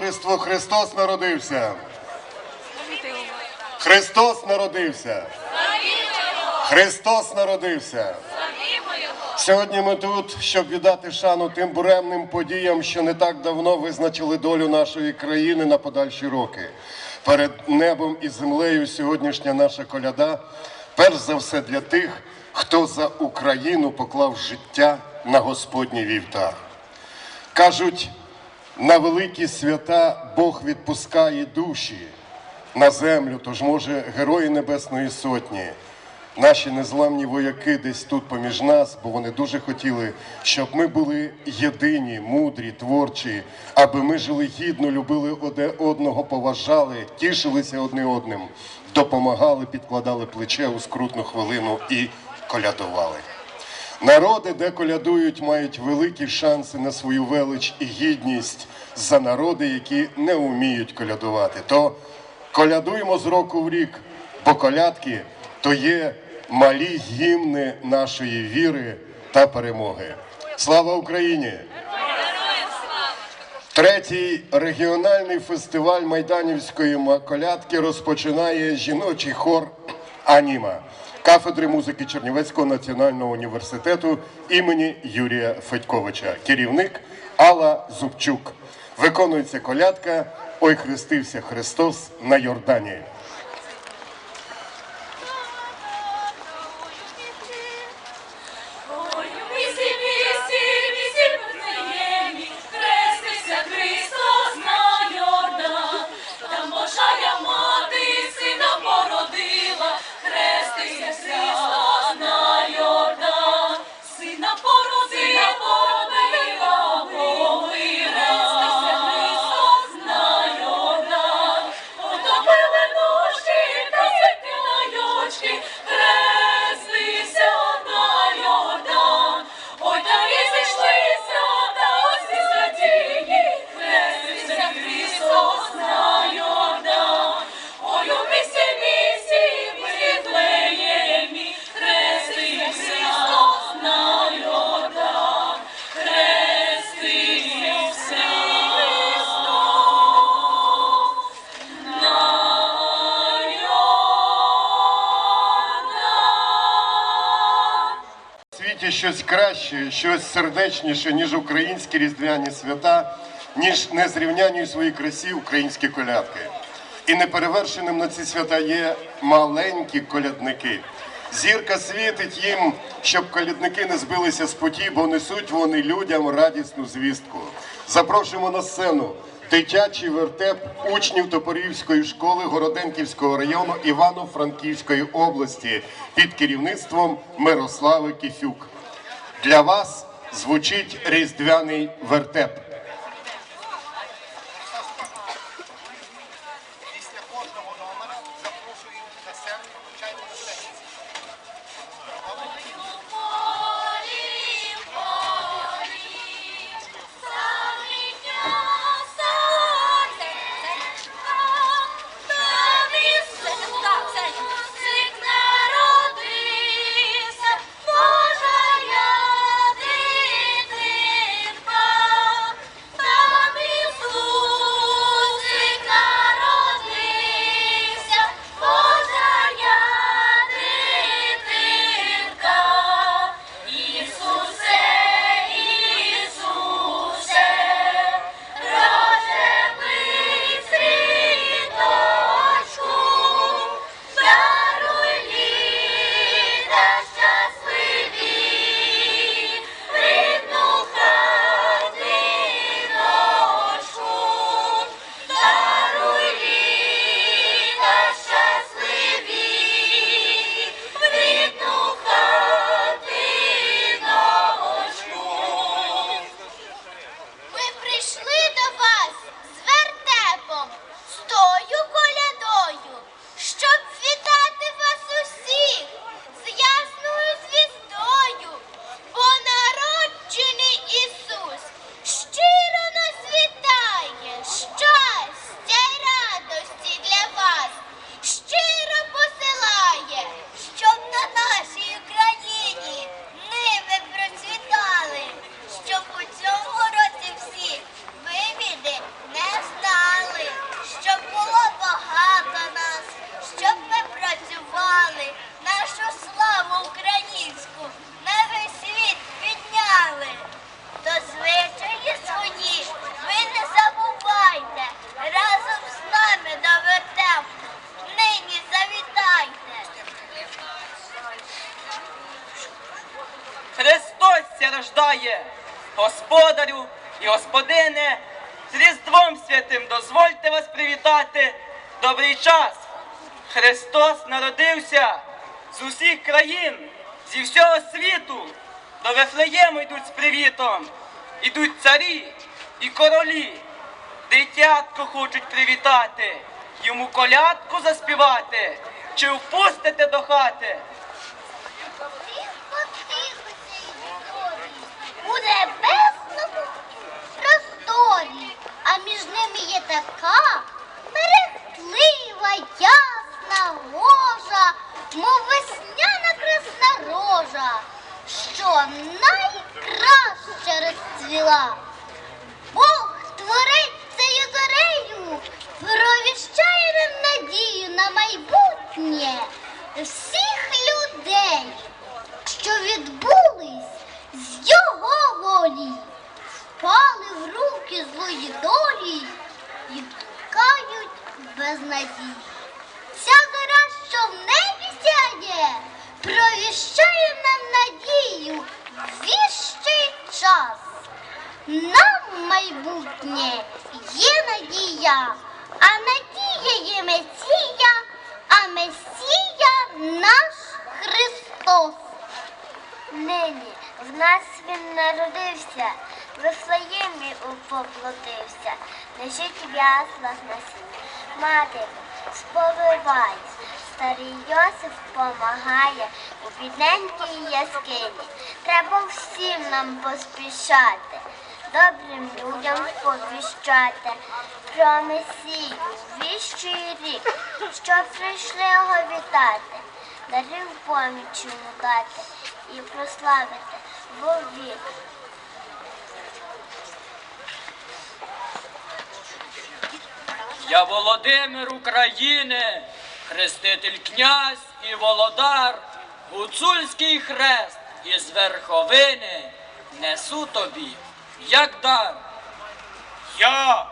товариство Христос народився. Христос народився. Христос народився. Сьогодні ми тут, щоб віддати шану тим буремним подіям, що не так давно визначили долю нашої країни на подальші роки. Перед небом і землею сьогоднішня наша коляда, перш за все для тих, хто за Україну поклав життя на Господній вівтар. Кажуть, на великі свята Бог відпускає душі на землю, тож може герої Небесної Сотні, наші незламні вояки десь тут поміж нас, бо вони дуже хотіли, щоб ми були єдині, мудрі, творчі, аби ми жили гідно, любили одне одного, поважали, тішилися одне одним, допомагали, підкладали плече у скрутну хвилину і колядували. Народи, де колядують, мають великі шанси на свою велич і гідність за народи, які не вміють колядувати. То колядуємо з року в рік, бо колядки то є малі гімни нашої віри та перемоги. Слава Україні! Третій регіональний фестиваль майданівської колядки розпочинає жіночий хор Аніма кафедри музики Чернівецького національного університету імені Юрія Федьковича. Керівник Алла Зубчук. Виконується колядка Ой хрестився Христос на Йордані. Щось краще, щось сердечніше, ніж українські різдвяні свята, ніж незрівняні у своїй красі українські колядки. І неперевершеним на ці свята є маленькі колядники. Зірка світить їм, щоб колядники не збилися з путі, бо несуть вони людям радісну звістку. Запрошуємо на сцену дитячий вертеп учнів Топорівської школи Городенківського району Івано-Франківської області під керівництвом Мирослави Кіфюк. Для вас звучить різдвяний вертеп. Господарю і господине, з Різдвом Святим дозвольте вас привітати. Добрий час! Христос народився з усіх країн, зі всього світу. До Вифлеєму йдуть з привітом. Ідуть царі і королі. Дитятко хочуть привітати, йому колядку заспівати. Чи впустите до хати? Така мерехтлива, ясна гожа, мов весняна красна рожа, що найкраще розцвіла. Нам майбутнє є надія, а надія є Месія, а Месія наш Христос. Нині в нас він народився, в Вифлеємі поплотився, лежить в яслах на сіні. Мати сповиває, старий Йосиф помагає у бідненькій яскині. Треба всім нам поспішати, добрим людям сповіщати про Месію віщий рік, щоб прийшли його вітати, дарив поміч йому дати і прославити вовік. Я Володимир України, хреститель князь і володар, гуцульський хрест із верховини несу тобі, як дар. Я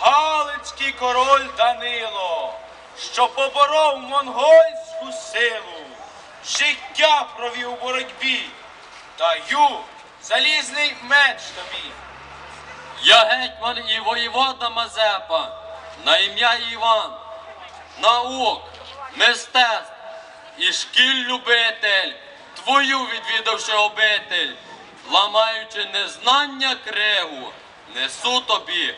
Галицький король Данило, що поборов монгольську силу, життя провів у боротьбі, даю залізний меч тобі. Я гетьман і воєвода Мазепа, на ім'я Іван, наук, мистецтв і шкіль любитель, твою відвідавши обитель, ламаючи незнання крегу, несу тобі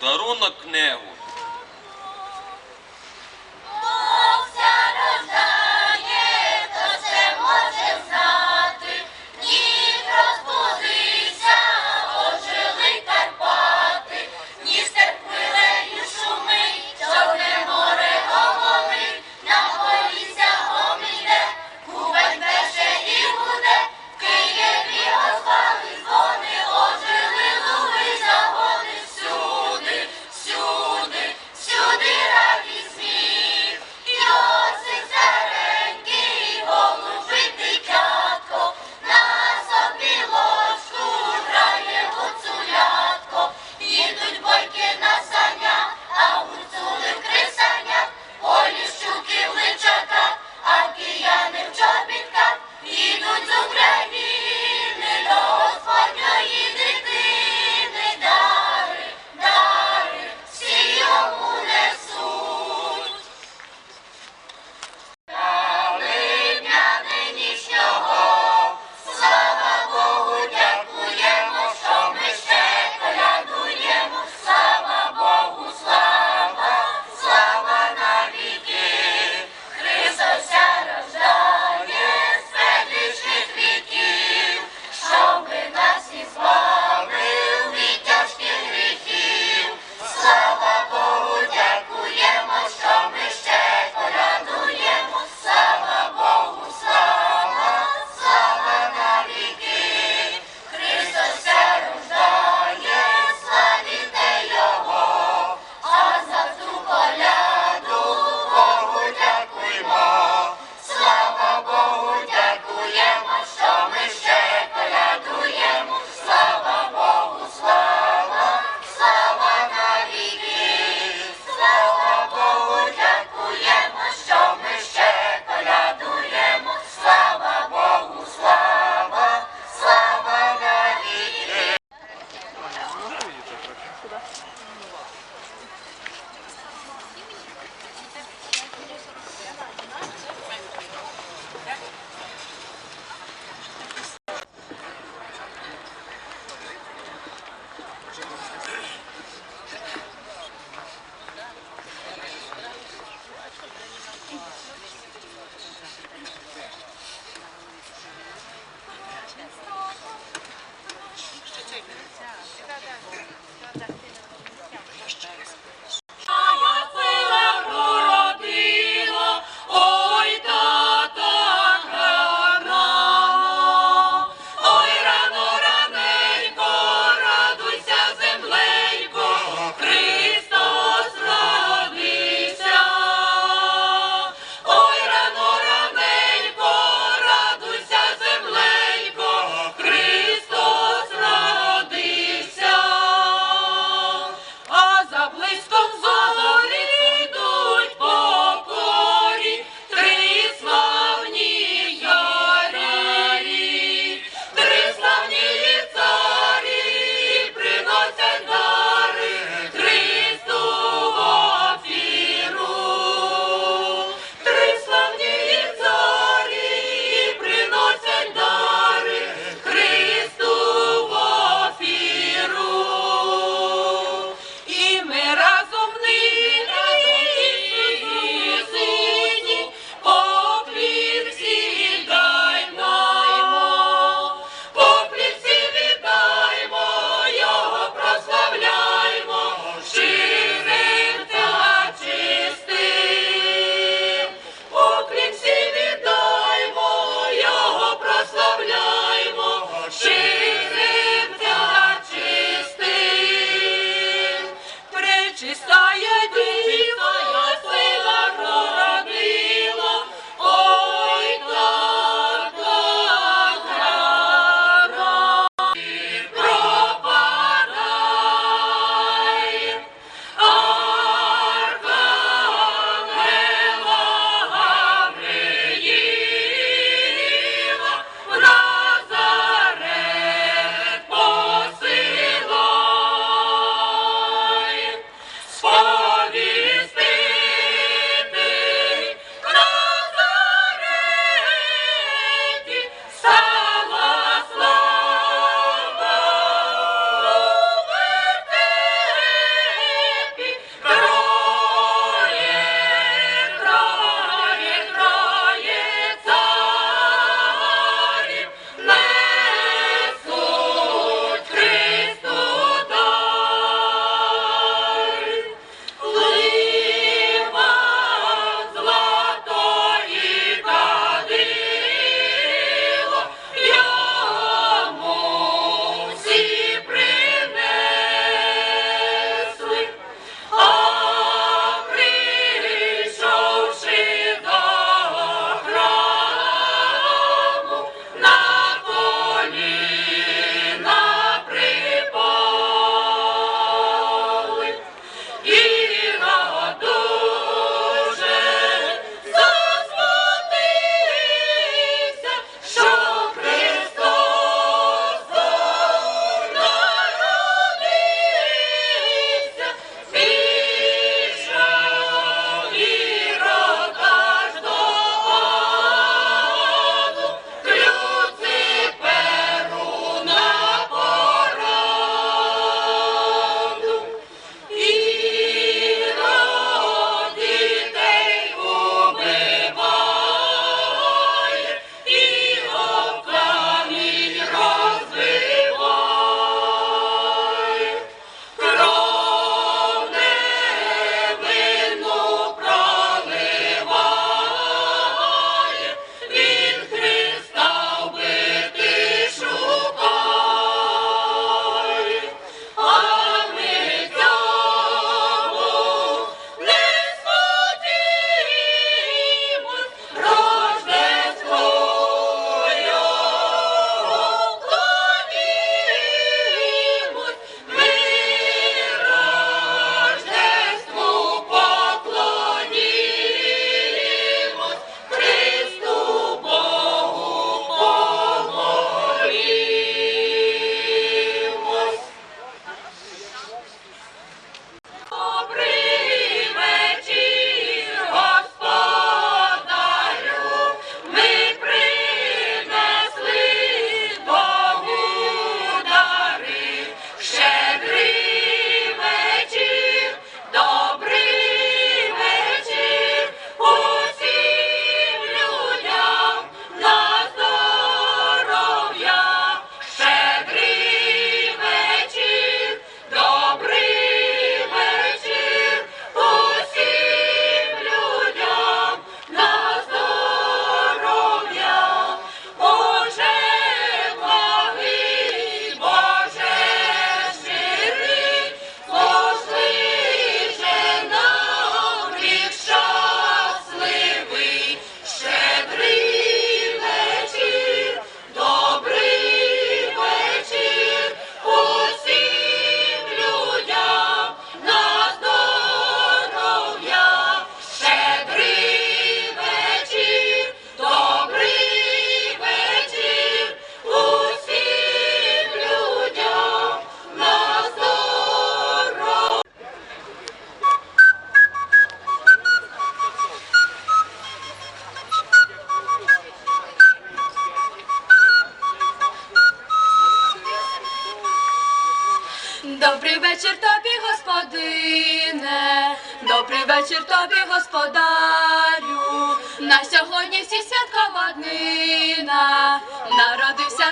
дарунок книгу. Богся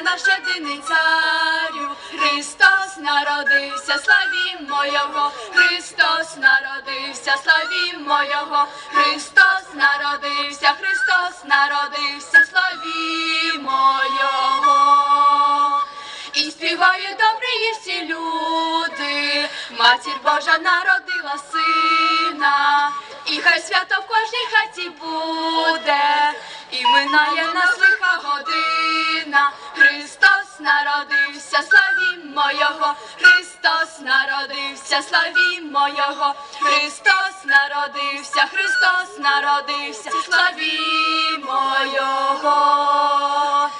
наш єдиний царю, Христос народився, славімо Його, Христос народився, славімо Його, Христос народився, Христос народився, славімо Його. І співають добрі всі люди, матір Божа народила сина, і хай свято в кожній хаті буде, і минає нас лиха година. Народився, славімо Його, Христос народився, славімо Його, Христос народився, Христос народився, славімо Його.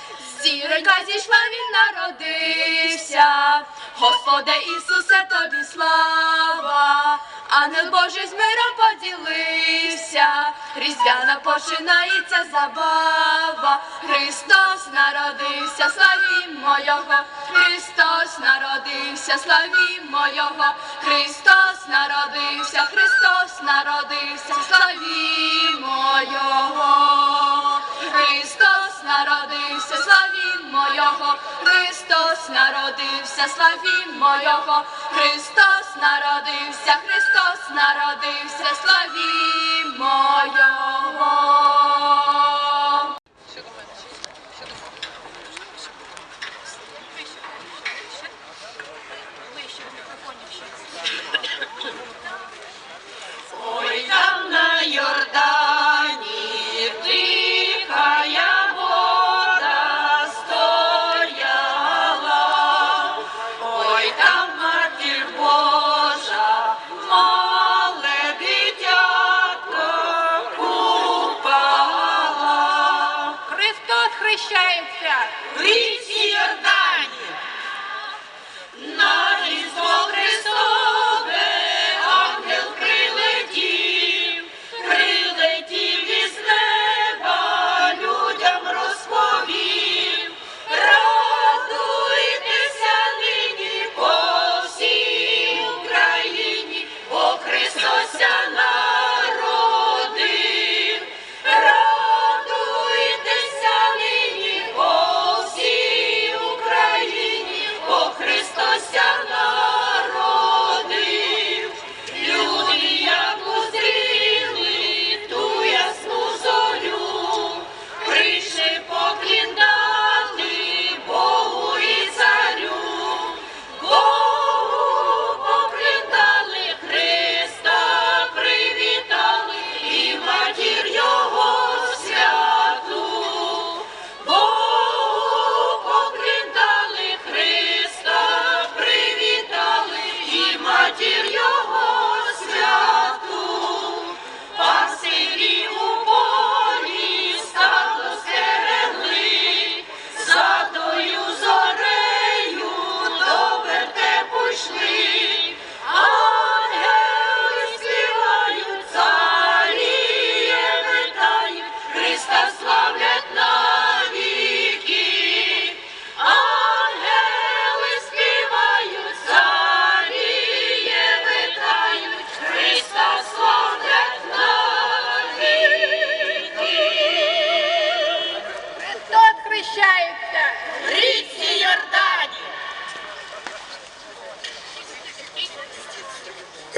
Зіронька зійшла, він народився, Господи Ісусе, тобі слава, ангел Божий з миром поділився, різдвяна починається забава, Христос народився, славімо Його, Христос народився, славімо Його, Христос народився, Христос народився, славімо Його, Христос народився, славім мойого, Христос народився, славім мойого, Христос народився, Христос народився, славім Його.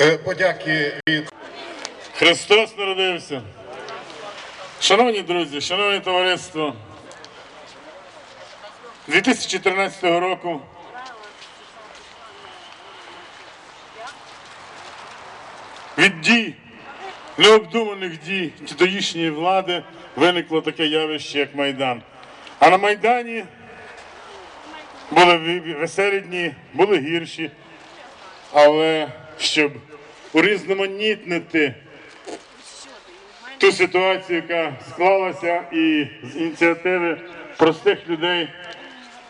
Подяки від Христос народився. Шановні друзі, шановне товариство, 2014 року від дій, необдуманих дій тодішньої влади виникло таке явище, як Майдан. А на Майдані були веселі дні, були гірші, але щоб урізноманітнити ту ситуацію, яка склалася, і з ініціативи простих людей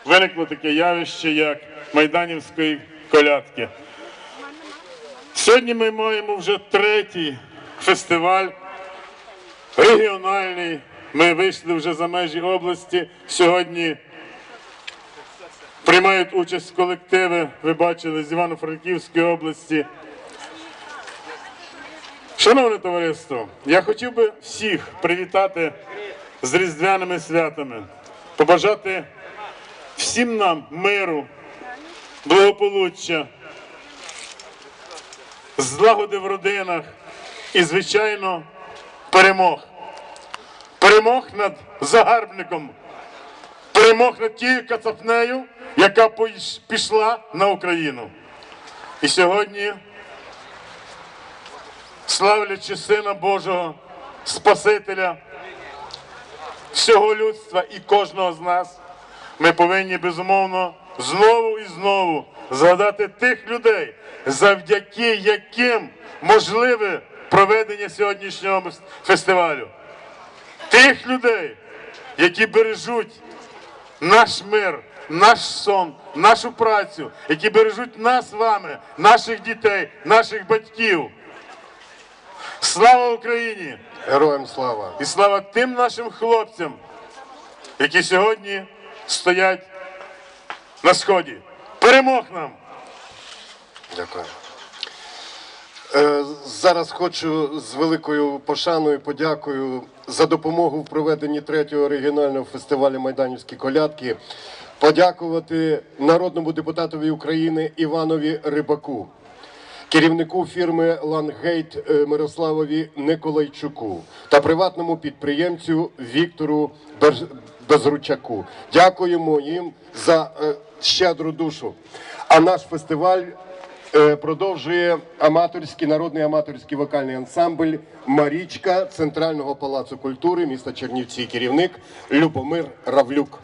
виникло таке явище, як Майданівської колядки. Сьогодні ми маємо вже третій фестиваль регіональний. Ми вийшли вже за межі області. Сьогодні приймають участь колективи, ви бачили, з Івано-Франківської області. Шановне товариство, я хотів би всіх привітати з різдвяними святами, побажати всім нам миру, благополуччя, злагоди в родинах і, звичайно, перемог. Перемог над загарбником, перемог над тією кацапнею, яка пішла на Україну. І сьогодні, славлячи Сина Божого, Спасителя всього людства і кожного з нас, ми повинні безумовно знову і знову згадати тих людей, завдяки яким можливе проведення сьогоднішнього фестивалю. Тих людей, які бережуть наш мир, наш сон, нашу працю, які бережуть нас з вами, наших дітей, наших батьків. Слава Україні! Героям слава! І слава тим нашим хлопцям, які сьогодні стоять на сході. Перемог нам! Дякую. Е, Зараз хочу з великою пошаною, подякою за допомогу в проведенні третього регіонального фестивалю Майданівські колядки. Подякувати народному депутатові України Іванові Рибаку, керівнику фірми Лангейт е, Мирославові Николайчуку та приватному підприємцю Віктору Безручаку. Дякуємо їм за е, щедру душу. А наш фестиваль е, продовжує аматорський народний аматорський вокальний ансамбль Марічка Центрального палацу культури міста Чернівці. Керівник Любомир Равлюк.